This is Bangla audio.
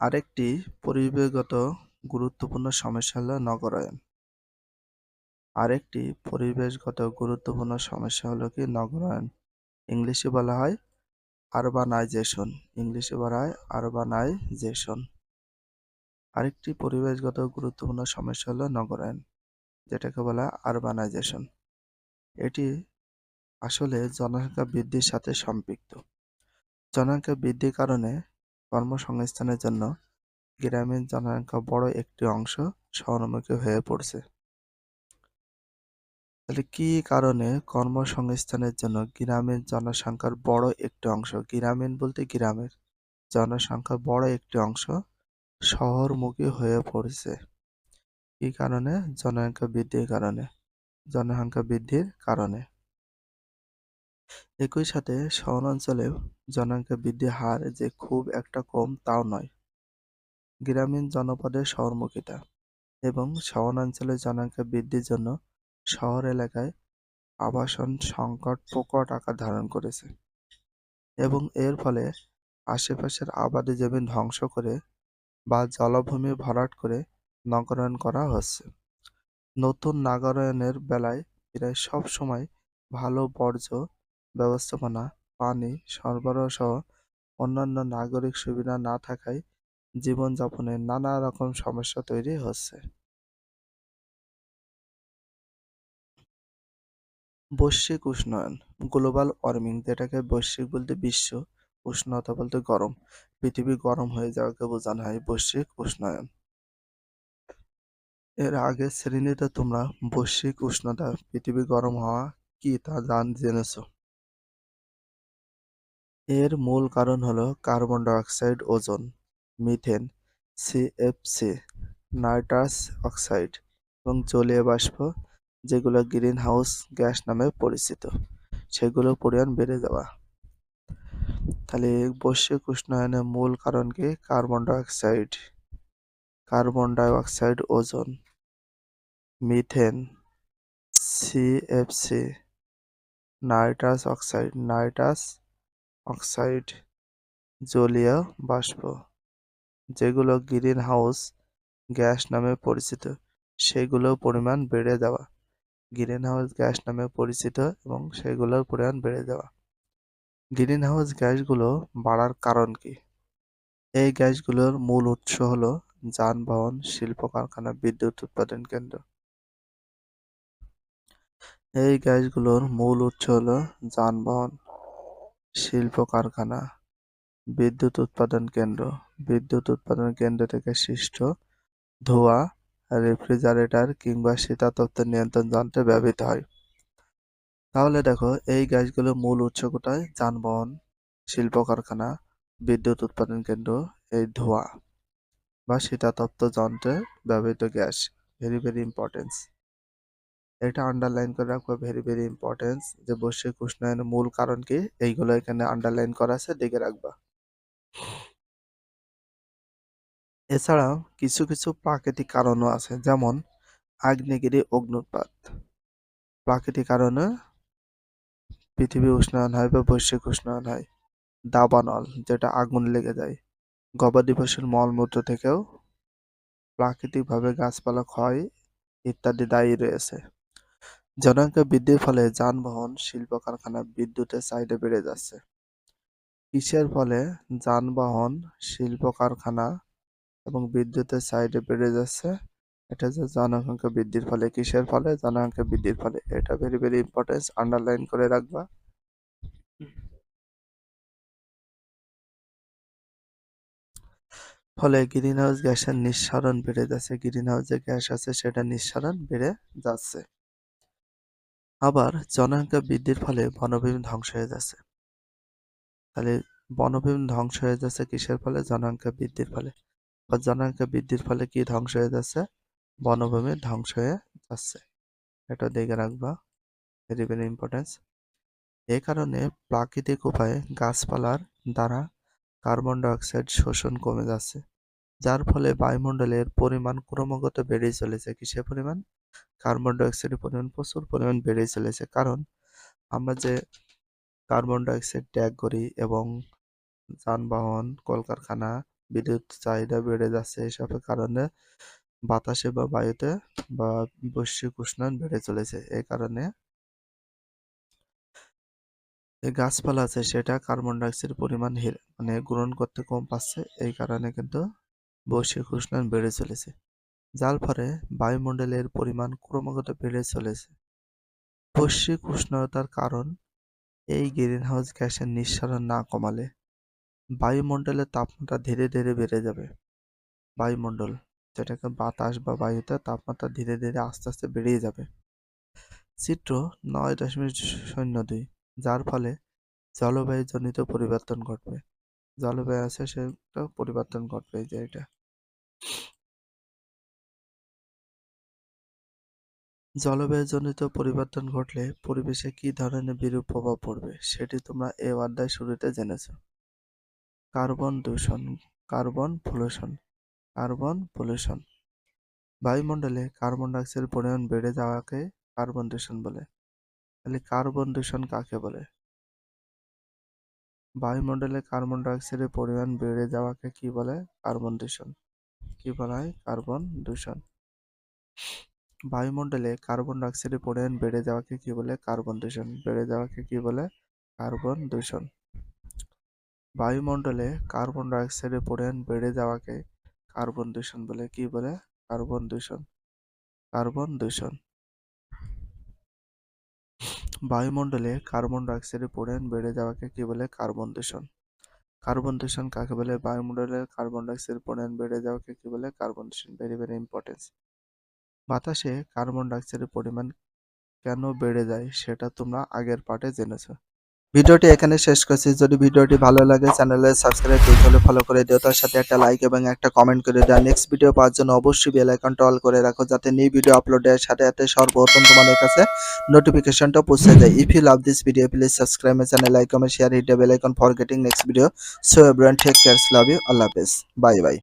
আরেকটি পরিবেশগত গুরুত্বপূর্ণ সমস্যা হলো নগরায়ন। আরেকটি পরিবেশগত গুরুত্বপূর্ণ সমস্যা হলো কি? নগরায়ন। ইংলিশে বলা হয় আরবানাইজেশন ইংলিশে বলা হয় আরবানাইজেশন আরেকটি পরিবেশগত গুরুত্বপূর্ণ সমস্যা হলো নগরায়ন, যেটাকে বলা হয় আরবানাইজেশন এটি আসলে জনসংখ্যা বৃদ্ধির সাথে সম্পৃক্ত। জনসংখ্যা বৃদ্ধির কারণে কর্মসংস্থানের জন্য গ্রামীণ জনসংখ্যা বড় একটি অংশ শহরমুখী হয়ে পড়ছে। তাহলে কি কারণে কর্মসংস্থানের জন্য গ্রামীণ জনসংখ্যার বড় একটি অংশ, গ্রামীণ বলতে গ্রামের জনসংখ্যার বড় একটি অংশ শহরমুখী হয়ে পড়ছে? কি কারণে? জনসংখ্যা বৃদ্ধির কারণে। জনসংখ্যা বৃদ্ধির কারণে। একই সাথে শহরাঞ্চলেও জনসংখ্যা বৃদ্ধির হার যে খুব একটা কম, তাও নয়। গ্রামীণ জনপদের শহরমুখিতা এবং শহরাঞ্চলের জনসংখ্যা বৃদ্ধির জন্য শহর এলাকায় আবাসন সংকট, প্রকট আকার ধারণ করেছে এবং এর ফলে আশেপাশের আবাদি জমি ধ্বংস করে বা জলভূমি ভরাট করে নগরায়ন করা হচ্ছে। নতুন নাগরায়নের বেলায় প্রায় সব সময় ভালো বর্জ্য ব্যবস্থাপনা, পানি সরবরাহ সহ অন্যান্য নাগরিক সুবিধা না থাকায় জীবনযাপনে নানা রকম সমস্যা তৈরি হচ্ছে। বৈশ্বিক উষ্ণায়ন, গ্লোবাল ওয়ার্মিং, যেটাকে বৈশ্বিক বলতে বিশ্ব উষ্ণতা বলতে গরম, পৃথিবী গরম হয়ে যাওয়াকে বোঝানো হয় বৈশ্বিক উষ্ণায়ন। এর আগের শ্রেণীতে তোমরা বৈশ্বিক উষ্ণতা, পৃথিবী গরম হওয়া কি তা জান, জেনেছ। এর মূল কারণ হলো carbon dioxide ozone, methane CFC nitrous oxide এবং জলীয় বাষ্প, যেগুলো গ্রিন হাউস গ্যাস নামে পরিচিত। সেগুলো পরিমাণ বেড়ে যাওয়া। তাহলে বৈশ্বিক উষ্ণায়নের মূল কারণ কি? Carbon dioxide. Carbon dioxide ozone, methane CFC nitrous oxide, nitrous oxide জলীয় বাষ্প, যেগুলো গ্রিন হাউস গ্যাস নামে পরিচিত। সেগুলোর পরিমাণ বেড়ে যাওয়া। গ্রিন হাউস গ্যাস নামে পরিচিত এবং সেগুলোর পরিমাণ বেড়ে যাওয়া। গ্রিন হাউস গ্যাসগুলো বাড়ার কারণ কি? এই গ্যাসগুলোর মূল উৎস হলো যানবাহন, শিল্প কারখানা, বিদ্যুৎ উৎপাদন কেন্দ্র। এই গ্যাসগুলোর মূল উৎস হল যানবাহন। শিল্প কারখানা, বিদ্যুৎ উৎপাদন কেন্দ্র। বিদ্যুৎ উৎপাদন কেন্দ্র থেকে সৃষ্ট ধোঁয়া, রেফ্রিজারেটর কিংবা শীতাতপ্ত নিয়ন্ত্রণ যন্ত্রে ব্যবহৃত হয়। তাহলে দেখো, এই গ্যাসগুলোর মূল উৎস কোথায়? যানবাহন, শিল্প কারখানা, বিদ্যুৎ উৎপাদন কেন্দ্র, এই ধোঁয়া বা শীতাতপ্ত যন্ত্রে ব্যবহৃত গ্যাস। ভেরি ভেরি ইম্পর্টেন্স এটা আন্ডারলাইন করে রাখব ভেরি ভেরি ইম্পর্টেন্স যে বৈশ্বিক উষ্ণায়নের মূল কারণ কি? এইগুলো এখানে আন্ডারলাইন করা আছে ডেকে রাখবা। এছাড়াও কিছু কিছু প্রাকৃতিক কারণও আছে, যেমন আগ্নেয়গিরি অগ্নুৎপাত প্রাকৃতিক কারণে পৃথিবী উষ্ণায়ন হয় বা বৈশ্বিক উষ্ণায়ন হয়। দাবানল, যেটা আগুন লেগে যায়। গবাদি পশুর মলমূত্র থেকেও প্রাকৃতিকভাবে গাছপালা ক্ষয় ইত্যাদি দায়ী রয়েছে। জনসংখ্যা বৃদ্ধির ফলে যানবাহন, শিল্প কারখানা বিদ্যুতের চাহিদা বেড়ে যাচ্ছে। কিসের ফলে যানবাহন, শিল্প কারখানা এবং বিদ্যুতের চাহিদা বেড়ে যাচ্ছে? এটা যে জনসংখ্যা বৃদ্ধির ফলে কিসের ফলে? জনসংখ্যা বৃদ্ধির ফলে এটা ভেরি ভেরি ইম্পর্টেন্স আন্ডারলাইন করে রাখবা। ফলে গ্রিন হাউস গ্যাসের নিঃসরণ বেড়ে যাচ্ছে। গ্রিন হাউস গ্যাস আছে, সেটা নিঃসরণ বেড়ে যাচ্ছে। আবার জনসংখ্যা বৃদ্ধির ফলে বনভূমি ধ্বংস হয়ে যাচ্ছে। তাহলে বনভূমি ধ্বংস হয়ে যাচ্ছে কিসের ফলে? জনসংখ্যা বৃদ্ধির ফলে। বা জনসংখ্যা বৃদ্ধির ফলে কি ধ্বংস হয়ে যাচ্ছে? বনভূমি ধ্বংস হয়ে যাচ্ছে। এটা দেখে রাখবা। ভেরি ভেরি ইম্পর্টেন্স এ কারণে প্রাকৃতিক উপায়ে গাছপালার দ্বারা কার্বন ডাইঅক্সাইড শোষণ কমে যাচ্ছে। যার ফলে বায়ুমণ্ডলের পরিমাণ ক্রমাগত বেড়েই চলেছে। কিসের পরিমাণ? কার্বন ডাইঅক্সাইডের পরিমাণ প্রচুর পরিমাণ বেড়ে চলেছে। কারণ আমরা যে কার্বন ডাইঅক্সাইড ত্যাগ করি এবং যানবাহন, কলকারখানা, বিদ্যুৎ চাহিদা বেড়ে যাচ্ছে, এসবের কারণে বাতাসে বা বায়ুতে বা বৈশ্বিক উষ্ণায়ন বেড়ে চলেছে। এই কারণে গাছপালা আছে, সেটা কার্বন ডাইঅক্সাইডের পরিমাণ মানে গ্রহণ করতে কম পাচ্ছে। এই কারণে কিন্তু বৈশ্বিক উষ্ণায়ন বেড়ে চলেছে। যার ফলে বায়ুমণ্ডলের পরিমাণ ক্রমাগত বেড়ে চলেছে। বৈশ্বিক উষ্ণতার কারণ এই গ্রিনহাউস গ্যাসের নিঃসরণ না কমালে বায়ুমণ্ডলের তাপমাত্রা ধীরে ধীরে বেড়ে যাবে। বায়ুমণ্ডল, যেটাকে বাতাস বা বায়ুতে তাপমাত্রা ধীরে ধীরে আস্তে আস্তে বেড়েই যাবে। চিত্র নয় দশমিক শূন্য দুই, যার ফলে জলবায়ুজনিত পরিবর্তন ঘটবে। জলবায়ু আছে সেটা পরিবর্তন ঘটবে যে এটা। জলবায়ুজনিত পরিবর্তন ঘটলে পরিবেশে কি ধরনের বিরূপ প্রভাব পড়বে, সেটি তোমরা এই অধ্যায় শুরুতে জেনেছো। কার্বন দূষণ, কার্বন পলিউশন কার্বন পলিউশন। বায়ুমণ্ডলে কার্বন ডাইঅক্সাইডের পরিমাণ বেড়ে যাওয়াকে কার্বন দূষণ বলে। তাহলে কার্বন দূষণ কাকে বলে? বায়ুমণ্ডলে কার্বন ডাইঅক্সাইডের পরিমাণ বেড়ে যাওয়াকে কি বলে? কার্বন দূষণ। কি বলা হয়? কার্বন দূষণ। বায়ুমণ্ডলে কার্বন ডাইঅক্সাইডের পরিমাণ বেড়ে যাওয়াকে কি বলে? কার্বন দূষণ। বেড়ে যাওয়াকে কি বলে? কার্বন দূষণ। বায়ুমণ্ডলে কার্বন ডাইঅক্সাইডের পরিমাণ বেড়ে যাওয়াকে কার্বন দূষণ বলে কি বলে? কার্বন দূষণ। কার্বন দূষণ। বায়ুমণ্ডলে কার্বন ডাইঅক্সাইডের পরিমাণ বেড়ে যাওয়াকে কি বলে? কার্বন দূষণ। কার্বন দূষণ কাকে বলে? বায়ুমণ্ডলে কার্বন ডাইঅক্সাইডের পরিমাণ বেড়ে যাওয়াকে কি বলে? কার্বন দূষণ। ভেরি ভেরি ইম্পর্টেন্স বাতাসে কার্বন ডাইঅক্সাইডের পরিমাণ কেন বেড়ে যায় সেটা তোমরা আগের পার্টে জেনেছো। ভিডিওটি এখানে শেষ করছি। যদি ভিডিওটি ভালো লাগে চ্যানেলে সাবস্ক্রাইব হলে ফলো করে দিও। তার সাথে একটা লাইক এবং একটা কমেন্ট করে দাও। নেক্সট ভিডিও পাওয়ার জন্য অবশ্যই বেল আইকনটা অল করে রাখো যাতে নিউ ভিডিও আপলোডের সাথে সাথে সর্বপ্রথম তোমাদের কাছে নোটিফিকেশনটা পৌঁছে যায়। If you love this video please subscribe my channel like comment share hit bell icon for getting next video so everyone take cares love you আল্লাহ হাফেজ বাই বাই